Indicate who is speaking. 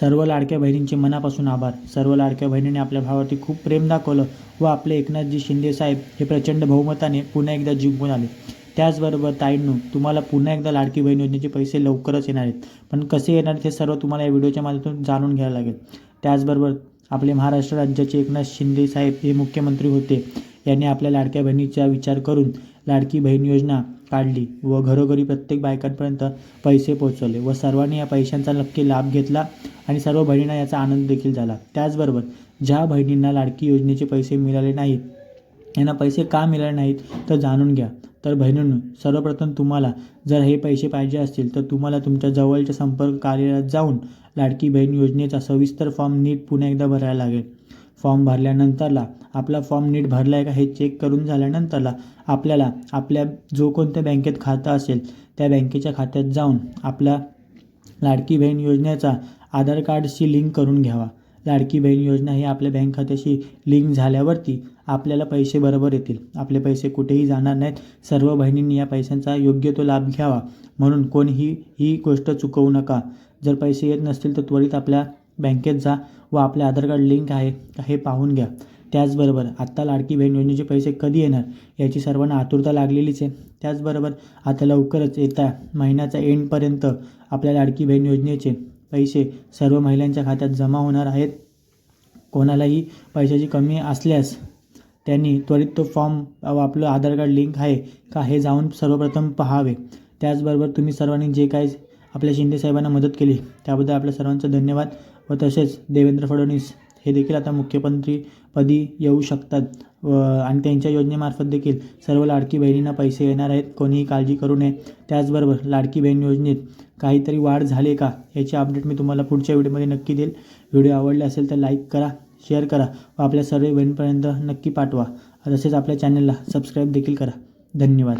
Speaker 1: सर्व लाडक्या बहिणींचे मनापासून आभार. सर्व लाडक्या बहिणींनी आपल्या भावावरती खूप प्रेम दाखवलं व आपले एकनाथजी शिंदे साहेब हे प्रचंड बहुमताने पुन्हा एकदा जिंकून आले. त्याचबरोबर ताईंनो तुम्हाला पुन्हा एकदा लाडकी बहीण योजनेचे पैसे लवकरच येणार आहेत. पण कसे येणार हे सर्व तुम्हाला या व्हिडिओच्या माध्यमातून जाणून घ्यायला लागेल. त्याचबरोबर आपले महाराष्ट्र राज्याचे एकनाथ शिंदे साहेब हे मुख्यमंत्री होते. यांनी आपल्या लाडक्या बहिणीचा विचार करून लाडकी बहीण योजना काढली व घरोघरी प्रत्येक बायकांपर्यंत पैसे पोहोचवले व सर्वांनी या पैशांचा नक्की लाभ घेतला आणि सर्व बहिणींना याचा आनंद देखील झाला. त्याचबरोबर ज्या बहिणींना लाडकी योजनेचे पैसे मिळाले नाहीत यांना पैसे का मिळाले नाहीत तर जाणून घ्या. तर बहिणींनो सर्वप्रथम तुम्हाला जर हे पैसे पाहिजे असतील तर तुम्हाला तुमच्या जवळच्या संपर्क कार्यालयात जाऊन लाडकी बहीण योजनेचा सविस्तर फॉर्म नीट पुन्हा एकदा भरायला लागेल. फॉर्म भरल्यानंतरला आपला फॉर्म नीट भरला आहे का हे चेक करून झाल्यानंतरला आपल्याला आपल्या जो कोणत्या बँकेत खातं असेल त्या बँकेच्या खात्यात जाऊन आपला लाडकी बहीण योजनेचा आधार कार्डशी लिंक करून घ्यावा. लाडकी बहीण योजना ही आपल्या बँक खात्याशी लिंक झाल्यावरती आपल्याला पैसे बरोबर येतील. आपले पैसे कुठेही जाणार नाहीत. सर्व बहिणींनी या पैशांचा योग्य तो लाभ घ्यावा. म्हणून कोणीही ही गोष्ट चुकवू नका. जर पैसे येत नसतील तर त्वरित आपल्या बँकेत जा व आपले आधार कार्ड लिंक आहे का हे पाहून घ्या. त्याचबरोबर आत्ता लाडकी बहीण योजनेचे पैसे कधी येणार याची सर्वांना आतुरता लागलेलीच आहे. त्याचबरोबर आता लवकरच येत्या महिन्याच्या एंडपर्यंत आपल्या लाडकी बहीण योजनेचे पैसे सर्व महिलांच्या खात्यात जमा होणार आहेत. कोणालाही पैशाची कमी असल्यास त्यांनी त्वरित तो फॉर्म व आपलं आधार कार्ड लिंक आहे का हे जाऊन सर्वप्रथम पहावे. त्याचबरोबर तुम्ही सर्वांनी जे काही आपल्या शिंदे साहेबांना मदत केली त्याबद्दल आपल्या सर्वांचं धन्यवाद. व तसेच देवेंद्र फडणवीस हे देखील आता मुख्यमंत्रीपदी येऊ शकतात. व आणि त्यांच्या योजनेमार्फत देखील सर्व लाडकी बहिणींना पैसे येणार आहेत. कोणीही काळजी करू नये. त्याचबरोबर लाडकी बहीण योजनेत काहीतरी वाढ झाली का? याची अपडेट मी तुम्हाला पुढच्या व्हिडिओमध्ये नक्की देईल. व्हिडिओ आवडले असेल तर लाईक करा शेअर करा व आपल्या सर्व बहिणीपर्यंत नक्की पाठवा. तसेच आपल्या चॅनलला सबस्क्राईब देखील करा. धन्यवाद.